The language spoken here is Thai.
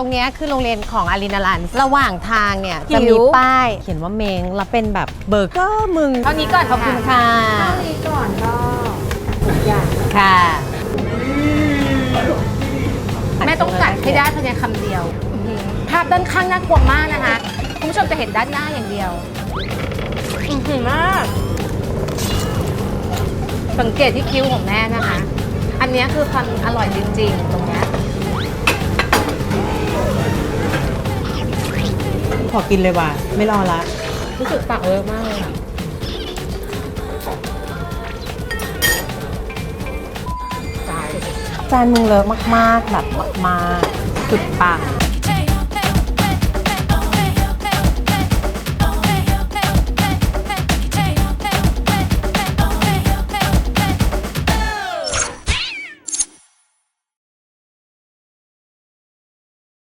รงเนี้ยคือโรงเรียนของอารินาลัน ระหว่างทางเนี่ย จะหิมีว ป้าย เขียนว่าเมง แล้วเป็นแบบเบอร์เกอร์มึงเท่านี้ก่อนขอบคุณค่ะ เท่านี้ก่อนก็ทุกอย่างค่ะแม่ต้องกัดให้ได้ภายในคำเดียวอื้อหือภาพด้านข้างน่ากลัวมากนะคะ คุณผู้ชมจะเห็นด้านหน้าอย่างเดียวอื้อหือมาก สังเกตที่คิ้วของแม่นะคะ อันเนี้ยคือความอร่อยจริงๆ ตรงเนี้ย ขอกินเลยว่ะ ไม่รอละ รู้สึกปากเวิร์กมากเลยค่ะตายจานมึงเลิฟมาก ๆ แบบมากๆสุดปัง